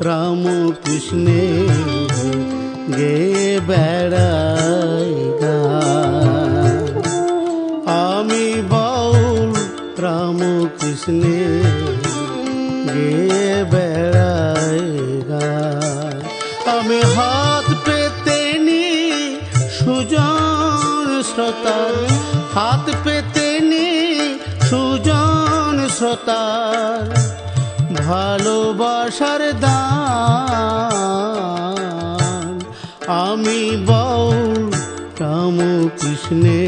রাম কৃষ্ণে গে বেড়াই আমি বাউল রামকৃষ্ণে গে বেড়াই আমি হাত পেতে নি সুজন শ্রোতা হাত পেতে নি সুজন শ্রোতা ভালোবাসার দান আমি বাউল রামকৃষ্ণে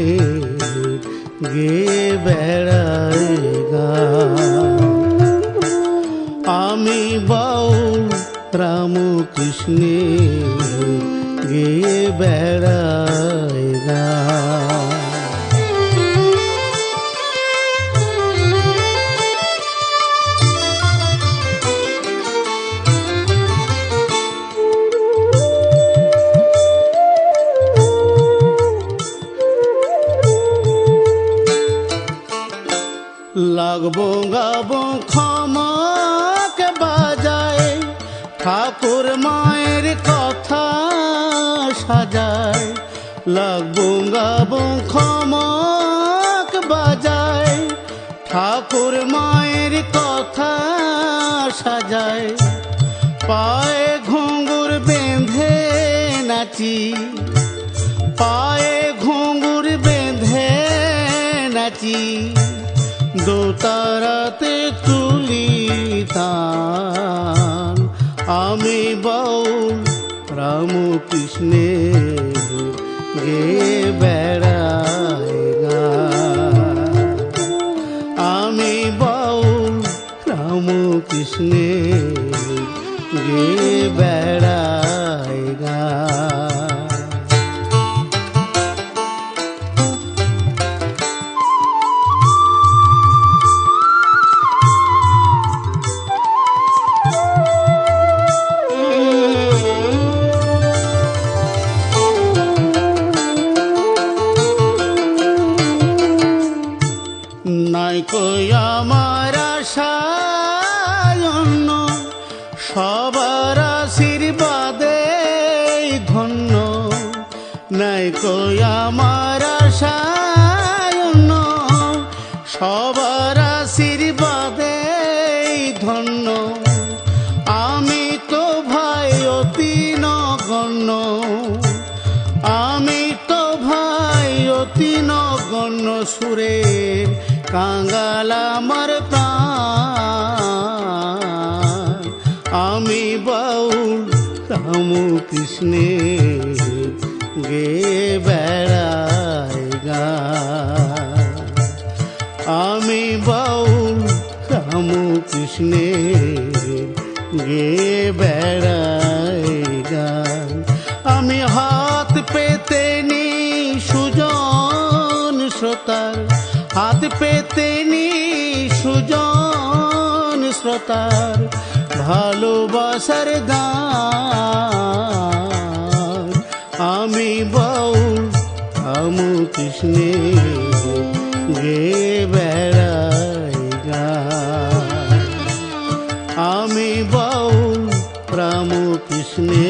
গে বেড়াই গান। আমি বাউল রামকৃষ্ণে গে বেড়াই লাগবো, গাবো ক্ষমাকে বাজায়, ঠাকুর মায়ের কথা সাজায়। লাগবো, গাবো ক্ষমাকে বাজায়, ঠাকুর মায়ের কথা সাজায়। পায়ে ঘুঙ্গুর বেঁধে নাচি, পায়ে ঘুঙ্গুর বেঁধে নাচি। দোতারাতে তুলি তান আমি বাউল রামকৃষ্ণে গে গান। আমি বাউল রামকৃষ্ণে গে বেড়াই নাই কই আমার আশায় অন্য? সবার আশীর্বাদে ধন্য। নাই কই আমার আশায় অন্য? সবার আশীর্বাদে ধন্য। আমি তো ভাই অতি নগণ্য। আমি তো ভাই অতি নগণ্য সুরে। কাঙ্গাল আমার প্রাণ আমি বাউল রামকৃষ্ণে গে বেড়াই গান। আমি বাউল রামকৃষ্ণে গে বেড়াই শ্রোতার ভালোবাসার গান আমি বাউল কৃষ্ণে গে বেড়াই গান। আমি বাউল রামকৃষ্ণে